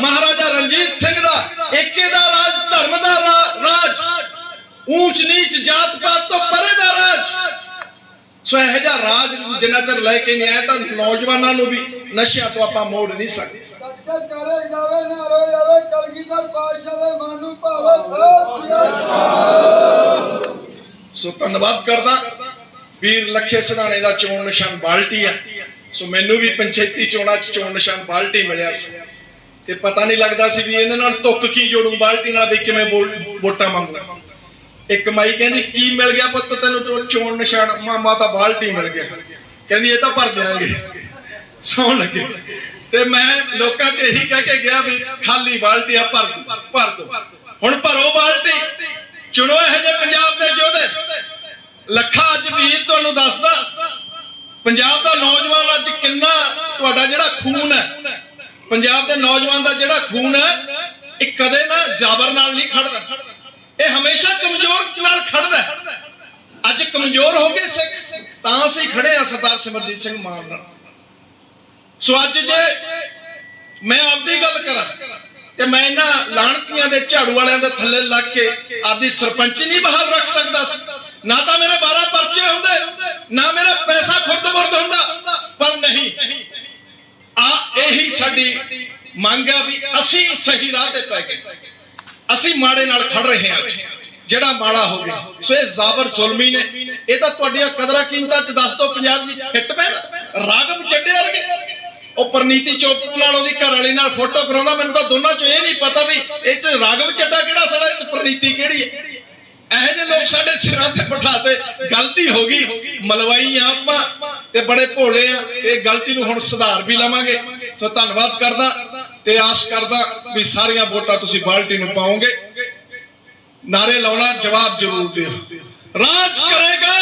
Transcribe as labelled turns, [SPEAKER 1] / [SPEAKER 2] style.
[SPEAKER 1] ਮਹਾਰਾਜਾ ਰਣਜੀਤ ਸਿੰਘ ਦਾ ਏਕੇ ਦਾ ਰਾਜ ਧਰਮ ਦਾ ਰਾਜ। ਊਚ ਨੀਚ ਜਾਤ ਪਾਤ ਤੋਂ ਪਰੇ ਦਾ ਰਾਜ। ਸੋ ਇਹ ਜਿਹਾ ਰਾਜ ਜਿੰਨਾ ਚਿਰ ਲੈ ਕੇ ਨਹੀਂ ਆਇਆ ਤਾਂ ਨੌਜਵਾਨਾਂ ਨੂੰ ਵੀ ਨਸ਼ਿਆਂ ਤੋਂ ਆਪਾਂ ਮੋੜ ਨਹੀਂ ਸਕਦੇ।
[SPEAKER 2] ਸਤਿਗੁਰ ਕਰੇ ਜਾਵੇ ਨਾ ਰੋ ਜਾਵੇ ਕਲਗੀਧਰ ਪਾਤਸ਼ਾਹ ਦੇ ਮਨ ਨੂੰ ਭਾਵੇ ਸਤਿ
[SPEAKER 1] ਸੋ ਧੰਨਵਾਦ ਕਰਦਾ। ਵੀਰ ਲੱਖੇ ਸਦਾਣੇ ਦਾ ਚੋਣ ਨਿਸ਼ਾਨ ਬਾਲਟੀ ਆ। ਸੋ ਮੈਨੂੰ ਵੀ ਪੰਚਾਇਤੀ ਚੋਣਾਂ 'ਚ ਚੋਣ ਨਿਸ਼ਾਨ ਬਾਲਟੀ ਮਿਲਿਆ ਸੀ। ਤੇ ਪਤਾ ਨਹੀਂ ਲੱਗਦਾ ਸੀ ਵੀ ਇਹਦੇ ਨਾਲ ਤੁੱਕ ਕੀ ਜੋੜੂ ਬਾਲਟੀ ਨਾਲ ਵੀ ਕਿਵੇਂ ਵੋਟਾਂ ਮੰਗੂ। ਇੱਕ ਮਾਈ ਕਹਿੰਦੀ ਕੀ ਮਿਲ ਗਿਆ ਪੁੱਤ ਤੈਨੂੰ ਚੋਣ ਨਿਸ਼ਾਨ? ਮਾਮਾ ਤਾਂ ਬਾਲਟੀ ਮਿਲ ਗਿਆ। ਕਹਿੰਦੀ ਇਹ ਤਾਂ ਭਰ ਦਿਆਂਗੇ। ਸੌਣ ਲੱਗੇ। ਤੇ ਮੈਂ ਲੋਕਾਂ 'ਚ ਇਹੀ ਕਹਿ ਕੇ ਗਿਆ ਵੀ ਖਾਲੀ ਬਾਲਟੀ ਆ ਭਰ ਦਿਓ, ਭਰ ਦੋ। ਹੁਣ ਭਰੋ ਬਾਲਟੀ। ਚੁਣੋ ਇਹੋ ਜਿਹੇ ਪੰਜਾਬ ਦੇ ਯੋਧੇ। ਲੱਖਾ ਅੱਜ ਵੀਰ ਤੁਹਾਨੂੰ ਦੱਸਦਾ ਪੰਜਾਬ ਦਾ ਨੌਜਵਾਨ ਅੱਜ ਕਿੰਨਾ ਤੁਹਾਡਾ ਜਿਹੜਾ ਖੂਨ ਹੈ ਪੰਜਾਬ ਦੇ ਨੌਜਵਾਨ ਦਾ ਜਿਹੜਾ ਖੂਨ ਹੈ, ਇਹ ਕਦੇ ਨਾ ਜਾਬਰ ਨਾਲ ਨਹੀਂ ਖੜਦਾ। ਇਹ ਹਮੇਸ਼ਾ ਕਮਜ਼ੋਰ ਨਾਲ ਖੜਦਾ ਅੱਜ ਕਮਜ਼ੋਰ ਹੋ ਗਏ ਸਿੱਖ, ਤਾਂ ਅਸੀਂ ਖੜੇ ਆ ਸਰਦਾਰ ਸਿਮਰਜੀਤ ਸਿੰਘ ਮਾਨ ਨਾਲ। ਸੋ ਅੱਜ ਜੇ ਮੈਂ ਆਪਦੀ ਗੱਲ ਕਰਾਂ, ਤੇ ਮੈਂ ਇਹਨਾਂ ਲਾਣਤੀਆਂ ਦੇ ਝਾੜੂ ਵਾਲਿਆਂ ਦੇ ਥੱਲੇ ਲੱਗ ਕੇ ਆਪਦੀ ਸਰਪੰਚ ਨਹੀਂ ਬਹਾਲ ਰੱਖ ਸਕਦਾ ਨਾ ਤਾਂ ਮੇਰੇ 12 ਪਰਚੇ ਹੁੰਦੇ, ਨਾ ਮੇਰਾ ਪੈਸਾ ਖੁਰਦ-ਬੁਰਦ ਹੁੰਦਾ ਪਰ ਨਹੀਂ ਆ ਇਹੀ ਸਾਡੀ ਮੰਗ ਆ ਵੀ ਅਸੀਂ ਸਹੀ ਰਾਹ ਤੇ ਪੈ ਗਏ। ਅਸੀਂ ਮਾੜੇ ਨਾਲ ਖੜ ਰਹੇ ਹਾਂ ਅੱਜ। ਜਿਹੜਾ ਮਾੜਾ ਹੋ ਗਿਆ। ਸੋ ਇਹ ਜ਼ਾਬਰ ਜ਼ੁਲਮੀ ਨੇ। ਇਹ ਤਾਂ ਤੁਹਾਡੀਆਂ ਕਦਰਾਂ ਕੀਮਤਾਂ ਚ ਦੱਸ ਦੋ ਪੰਜਾਬ ਦੀ ਫਿੱਟ ਪੈਂਦਾ ਰਾਗਮ ਚੱਡੇ ਵਰਗੇ। ਉਹ ਪਰਨੀਤੀ ਚੋਪੜਾ ਨਾਲ ਉਹਦੀ ਘਰ ਵਾਲੀ ਨਾਲ ਫੋਟੋ ਕਰਾਉਂਦਾ। ਮੈਨੂੰ ਤਾਂ ਦੋਨਾਂ ਚੋਂ ਇਹ ਨਹੀਂ ਪਤਾ ਵੀ ਇਹ ਚ ਰਾਗਮ ਚੱਡਾ ਕਿਹੜਾ ਸਾਲਾ, ਇਹ ਚ ਪਰਨੀਤੀ ਕਿਹੜੀ ਹੈ? ਇਹੋ ਜਿਹੇ ਲੋਕ ਸਾਡੇ ਸਿਰਾਂ ਤੇ ਬਿਠਾਤੇ। ਗਲਤੀ ਹੋ ਗਈ। ਮਲਵਾਈ ਆ ਆਪਾਂ ਤੇ ਬੜੇ ਭੋਲੇ ਆ। ਇਹ ਗਲਤੀ ਨੂੰ ਹੁਣ ਸੁਧਾਰ ਵੀ ਲਵਾਂਗੇ। ਸੋ ਧੰਨਵਾਦ ਕਰਦਾ ਤੇ ਆਸ ਕਰਦਾ ਵੀ ਸਾਰੀਆਂ ਵੋਟਾਂ ਤੁਸੀਂ ਬਾਲਟੀ ਨੂੰ ਪਾਓਗੇ। ਨਾਰੇ ਲਾਉਣਾ ਜਵਾਬ ਜ਼ਰੂਰ ਦਿਓ। ਰਾਜ ਕਰੇਗਾ।